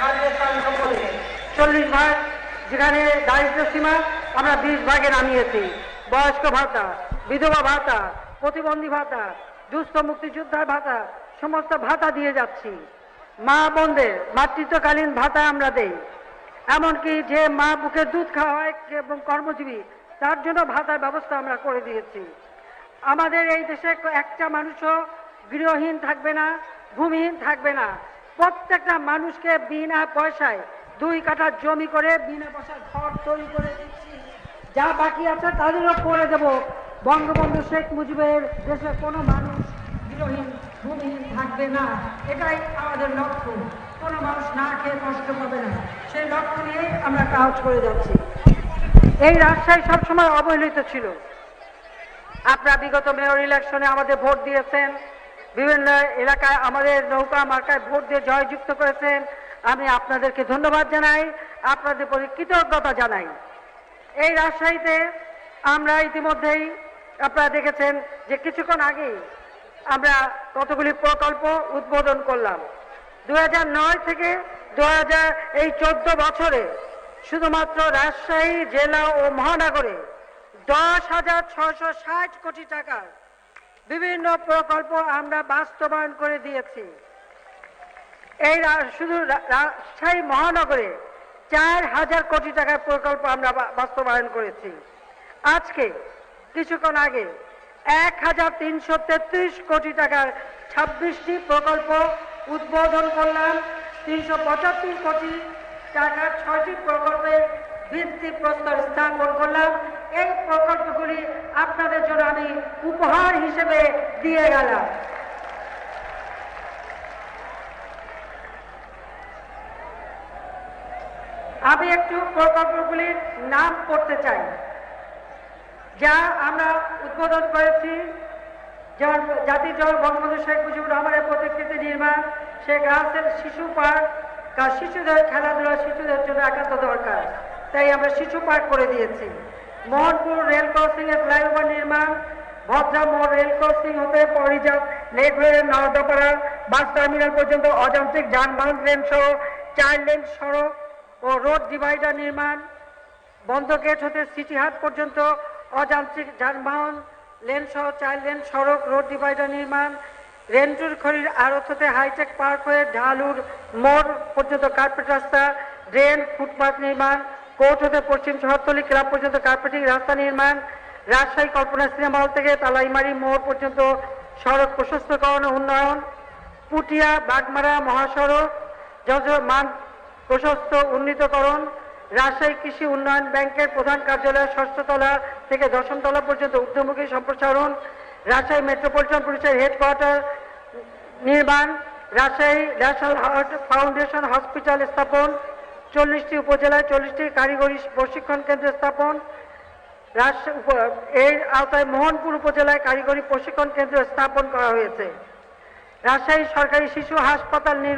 তালিকা চল্লিশ ভাগ যেখানে দারিদ্র সীমা আমরা বিশ ভাগে নামিয়েছি বয়স্ক ভাতা বিধবা ভাতা প্রতিবন্ধী ভাতা দুস্থ মুক্তিযোদ্ধার ভাতা সমস্ত ভাতা দিয়ে যাচ্ছি মা বোনদের মাতৃত্বকালীন ভাতা আমরা দেই। এমনকি যে মা বুকে দুধ খাওয়া হয় এবং কর্মজীবী, তার জন্য ভাতার ব্যবস্থা আমরা করে দিয়েছি। আমাদের এই দেশে একটা মানুষও গৃহহীন থাকবে না, ভূমিহীন থাকবে না। প্রত্যেকটা মানুষকে বিনা পয়সায় দুই কাঠা জমি করে, বিনা পয়সায় ঘর তৈরি করে দিচ্ছি। যা বাকি আছে তাদেরও করে দেব। বঙ্গবন্ধু শেখ মুজিবের দেশে কোনো মানুষ গৃহহীন, ভূমিহীন থাকবে না। এটাই আমাদের লক্ষ্য। কোনো মানুষ না খেয়ে কষ্ট পাবে না। সেই লক্ষ্য নিয়ে আমরা কাজ করে যাচ্ছি। এই রাজশাহী সবসময় অবহেলিত ছিল। আপনারা বিগত মেয়র ইলেকশনে আমাদের ভোট দিয়েছেন। বিভিন্ন এলাকায় আমাদের নৌকা মার্কায় ভোট দিয়ে জয়যুক্ত করেছেন। আমি আপনাদেরকে ধন্যবাদ জানাই, আপনাদের প্রতি কৃতজ্ঞতা জানাই। এই রাজশাহীতে আমরা ইতিমধ্যেই আপনারা দেখেছেন যে কিছুক্ষণ আগেই আমরা কতগুলি প্রকল্প উদ্বোধন করলাম। দু হাজার নয় থেকে দু এই চোদ্দ বছরে শুধুমাত্র রাজশাহী, জেলা ও মহানগরে দশ হাজার ছশো ষাট কোটি টাকার বিভিন্ন প্রকল্প আমরা বাস্তবায়ন করে দিয়েছি। এই শুধু রাজশাহী মহানগরে চার হাজার কোটি টাকার প্রকল্প আমরা বাস্তবায়ন করেছি। আজকে কিছুক্ষণ আগে এক হাজার তিনশো তেত্রিশ কোটি টাকার ছাব্বিশটি প্রকল্প উদ্বোধন করলাম তিনশো পঁচাত্তর কোটি টাকার ছয়টি প্রকল্পের ভিত্তি প্রস্তর স্থাপন করলাম। এই প্রকল্পগুলি আপনাদের জন্য আমি উপহার হিসেবে দিয়ে গেলাম। আমি একটু প্রকল্পগুলির নাম করতে চাই, যা আমরা উদ্বোধন করেছি। যেমন জাতির জল বঙ্গবন্ধু শেখ মুজিবুর রহমানের প্রতিকৃতি নির্মাণ শেখ রাসেল শিশু পার্ক কারণ শিশুদের খেলাধুলা শিশুদের জন্য একান্ত দরকার। তাই আমরা শিশু পার্ক করে দিয়েছি। মোহনপুর রেল ক্রসিং এর ফ্লাইওভার নির্মাণ, ভদ্রা মোড় রেল ক্রসিং হতে পরিজাত লেকওয়ে নর্দাপাড়া বাস টার্মিনাল পর্যন্ত অযান্ত্রিক যানবাহন লেন সহ চার লেন সড়ক ও রোড ডিভাইডার নির্মাণ, বন্ধ গেট হতে সিটি হাট পর্যন্ত অযান্ত্রিক যানবাহন, লেন সহ চার লেন সড়ক, রোড ডিভাইডার নির্মাণ রেন্টুর খড়ির আড়ত হতে হাইটেক পার্ক হয়ে ঢালুর মোড় পর্যন্ত কার্পেট রাস্তা, ড্রেন ফুটপাথ নির্মাণ, কোর্ট হতে পশ্চিম শহরতলি ক্লাব পর্যন্ত কার্পেটিং রাস্তা নির্মাণ, রাজশাহী কল্পনা সিনেমা হল থেকে তালাইমারি মোড় পর্যন্ত সড়ক প্রশস্তকরণ উন্নয়ন, পুটিয়া, বাগমারা মহাসড়ক মান প্রশস্ত উন্নীতকরণ, রাজশাহী কৃষি উন্নয়ন ব্যাংকের প্রধান কার্যালয় ষষ্ঠতলা থেকে দশমতলা পর্যন্ত ঊর্ধ্বমুখী সম্প্রসারণ, রাজশাহী মেট্রোপলিটন পুলিশের হেডকোয়ার্টার নির্মাণ Rajshahi national heart foundation hospital স্থাপন, চল্লিশটি উপজেলায় চল্লিশটি কারিগরি প্রশিক্ষণ কেন্দ্র স্থাপন এর আওতায় মোহনপুর উপজেলায় কারিগরি প্রশিক্ষণ কেন্দ্র স্থাপন করা হয়েছে। রাজশাহী সরকারি শিশু হাসপাতাল নির্মাণ